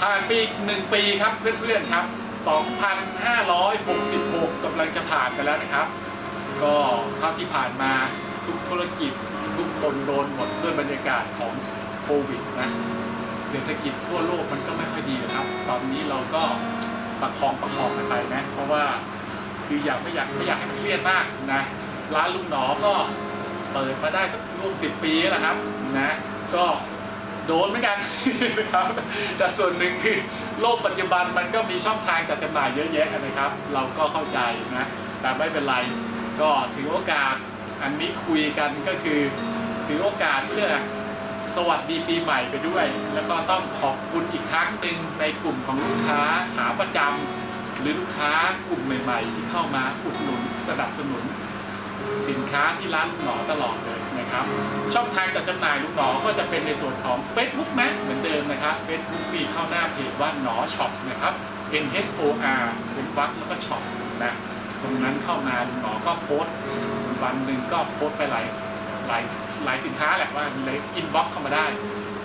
ผ่านไปอีกหนึ่งปีครับเพื่อนๆครับ 2,566กำลังจะผ่านไปแล้วนะครับ ก็เท่าที่ผ่านมาทุกธุรกิจทุกคนโดนหมดด้วยบรรยากาศของโควิดนะเศรษฐกิจทั่วโลกมันก็ไม่ค่อยดีนะครับ ตอนนี้เราก็ประคองประคองกันไปนะ เพราะว่าคืออยากไม่อยากไม่อยากให้มันเครียดมากนะร้านลุงหนอก็เปิดมาได้สักร่วมสิบปีแล้วครับนะก็ โดนเหมือนกันนะครับแต่ส่วนหนึ่งคือโลกปัจจุบันมันก็มีช่องทางจัดจำหน่ายเยอะแยะนะครับ เราก็เข้าใจนะแต่ไม่เป็นไรก็ถือโอกาสอันนี้คุยกันก็คือถือโอกาสเพื่อสวัสดีปีใหม่ไปด้วย แล้วก็ต้องขอบคุณอีกครั้งหนึ่งในกลุ่มของลูกค้าขาประจำหรือลูกค้ากลุ่มใหม่ ๆ ที่เข้ามาอุดหนุนสนับสนุน สินค้าที่ร้านลูกหนอตลอดเลยนะครับ ช่องทางจัดจำหน่ายลูกหนอก็จะเป็นในส่วนของ Facebook นะเหมือนเดิมนะครับ Facebook มีเข้าหน้าเพจว่าหนอช็อปนะครับ N H O R เป็นวักแล้วก็ช็อปนะตรงนั้นเข้ามาลูกหนอก็โพสต์วันหนึ่งก็โพสต์ไปหลายหลายหลายสินค้าแหละว่ามีเลยอินบ็อกเข้ามาได้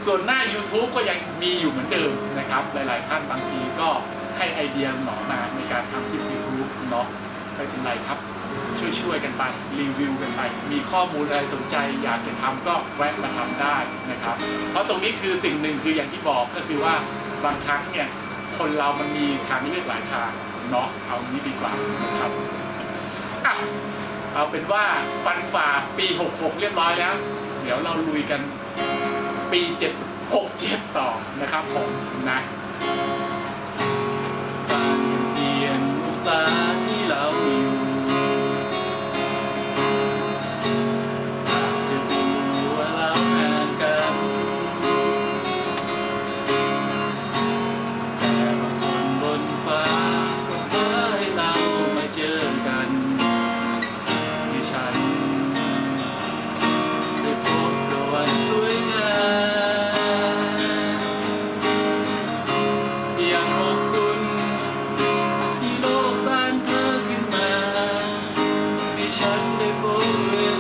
ส่วนหน้า YouTube ก็ยังมีอยู่เหมือนเดิมนะครับ หลายๆท่านบางทีก็ให้ไอเดียหนอมาในการทำคลิป YouTube เนาะ ไม่เป็นไรครับ ช่วยๆกันไปรีวิวกันไป มีข้อมูลอะไรสนใจ อยากจะทำก็แวะมาทำได้นะครับ เพราะตรงนี้คือสิ่งหนึ่งคืออย่างที่บอกก็คือว่าบางครั้งเนี่ยคนเรามันมีทางเลือกหลายทางเนาะเอานี้ดีกว่านะครับอะเอาเป็นว่าฟันฝ่าปี 66 เรียบร้อยแล้ว เดี๋ยวเราลุยกันปี 7 67 ต่อนะครับผมนะ ฉันได้พบเรือ